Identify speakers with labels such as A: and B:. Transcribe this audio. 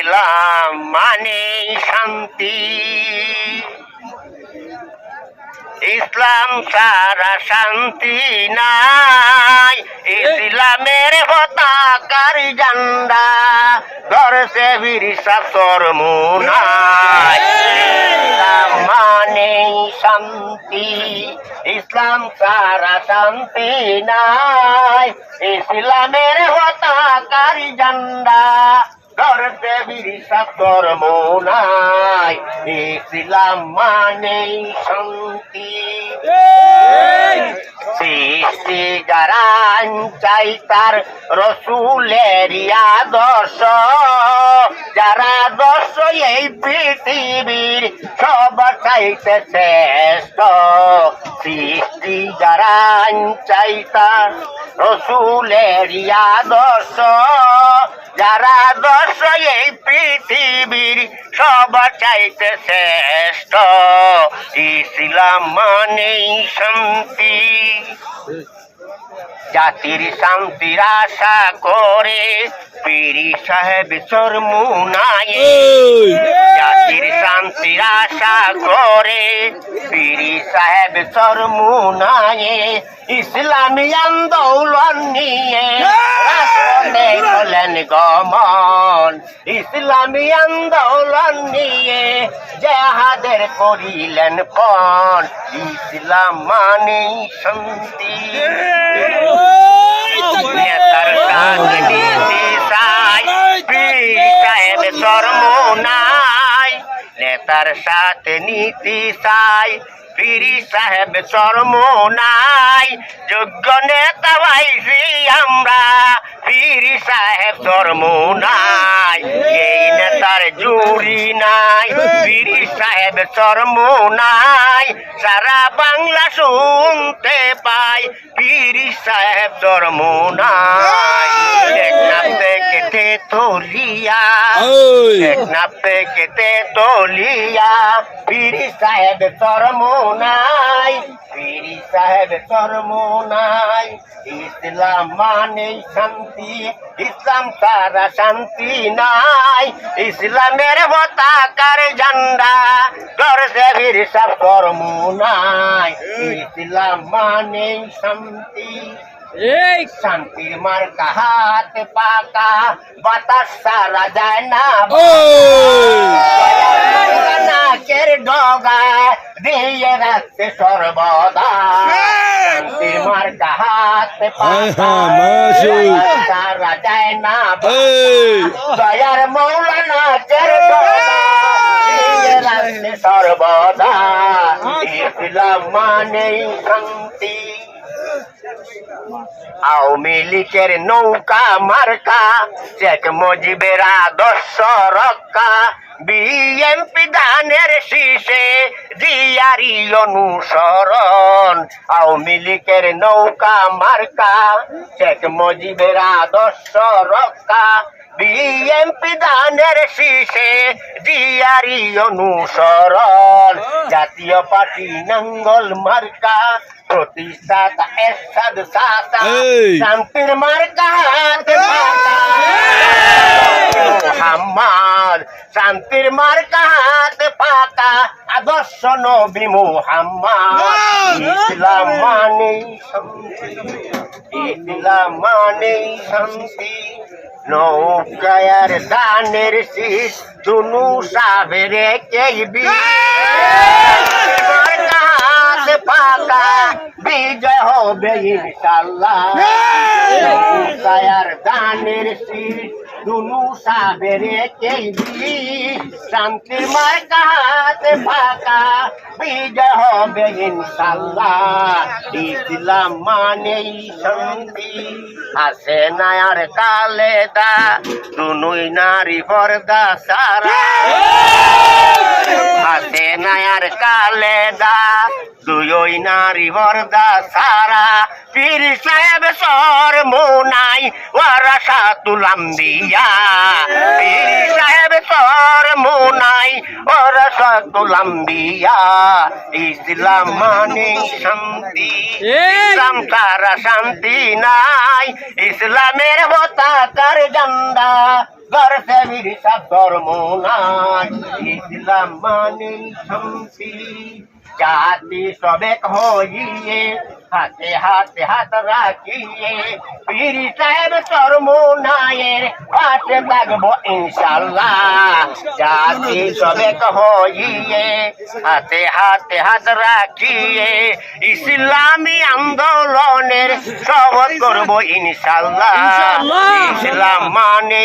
A: ইসলাম মানে শান্তি। ইসলাম সারা শান্তি নাই। ইসলামের হতাকার জান্ডা ধরছে বীর সাসর মুনাই। ইসলাম মানে শান্তি। ইসলাম সারা শান্তি নাই। ইসলামের হতাকার জান্ডা ধরতে বীর সাসর মুনাই ইসলাম মানে শান্তি সৃষ্টি যারা চাই তার রসুলের আদর্শ। যারা দর্শ এই পৃথিবীর সব চাইতে শ্রেষ্ঠ। সৃষ্টি যারা চাই তার রসুলের আদর্শ। যারা দর্শ এই পৃথিবীর সব চাইতে শ্রেষ্ঠ। ইসলাম মানেই শান্তি। জাতির শান্তির আশা করে পিরি সাহেব চরমুনায়ে জাতির শান্তির আশা করে পিরি সাহেব চরমুনায়ে ইসলামী আন্দোলন নিয়ে হলেন গমন। ইসলামী আন্দোলন যাহাদের করিলেন পণ ইসলাম মানে শান্তি। নেতার সাহেব শর্ম নাই। নেতার সাথে নীতি চাই পিরি সাহেব চরম নাই। যোগ্য নেতা পাইছি আমরা পিরি সাহেব চরম নাই। এই নেতার জুড়ি নাই পিরি সাহেব চরম নাই সারা বাংলা শুনতে পাই। পিরি সাহেব চরম নাই টেকনাফ থেকে তেতুলিয়া টেকনাফ থেকে তেতুলিয়া পিরি সাহেব চরম নাই পিরি সাহেব চরম নাই ইসলাম মানে শান্তি ইসলাম সারা শান্তি নাই। ইসলামের পতাকার ঝান্ডা করছে বীর সাহেব চরম নাই ইসলাম মানে শান্তি
B: এই
A: শান্তির মার হাত পাকা বাতাস সারা যায় না নাকের ডগা দিয়ে রাখতে সর্বদা শান্তির মার হাত পাকা বাতাস সারা যায় না দয়ার মৌলা নাচের ডগা দিয়ে রাখতে সর্বদা ইসলাম মানেই শান্তি আওয়ামী লীগের নৌকা মার্কা শেখ মুজিবের আদর্শ রক্ষা। বিএনপি দানের শীষে জিয়ারি অনুসরণ। আওয়ামী লীগের নৌকা মার্কা শেখ মুজিবের আদর্শ রক্ষা। বিএনপি দানের শীষে জিয়ারি অনুসরণ। জাতীয় পার্টি নাঙ্গল মার্কা প্রতিষ্ঠাতা সাতা। শান্তির মার্কা হাতে পাতা মুহাম্মদ শান্তির মার্কা হাতে পাতা আদর্শ নবী মুহাম্মদ। ইসলাম মানে শান্তি ইসলাম মানে শান্তি। নৌকায়ার দানের শীষ দুনু সাবেরে কেবি হাত পাকা বিজয় হবে ইনশাল্লাহ। দানের শীষ দুনু সাবেরে কেবি শান্তির মার্কা হাত পাকা বিজয় হবে ইনশাল্লাহ। ইসলাম মানেই শান্তি আছে নায়ার কালে দা দুনুই নারী পর্দা সারা। আছে নায়ার কালে দা দুই নারী বরদা সারা। পীর সাহেব সর মোনাই ওয়ারাসা তুলাম দিয়া পীর সাহেব তোর মুনাই ওর সতুলাম্বিয়া ইসলাম মানে শান্তি, ইসলাম তারা শান্তি নাই। ইসলামের হতাকার জান্দা ধর্ম নাই ইসলাম মানে শান্তি। জাতি সবেক হইয়ে হাতে হাতে হাত রাখিয়ে পীরি সাহেব ধর্ম নায়ের পাশে থাকব ইনশাল্লাহ জাতি সবেক হইয়ে হাতে হাতে হাত রাখিয়ে ইসলামী আন্দোলনের সবক করব ইনশাল্লাহ। ইসলাম মানে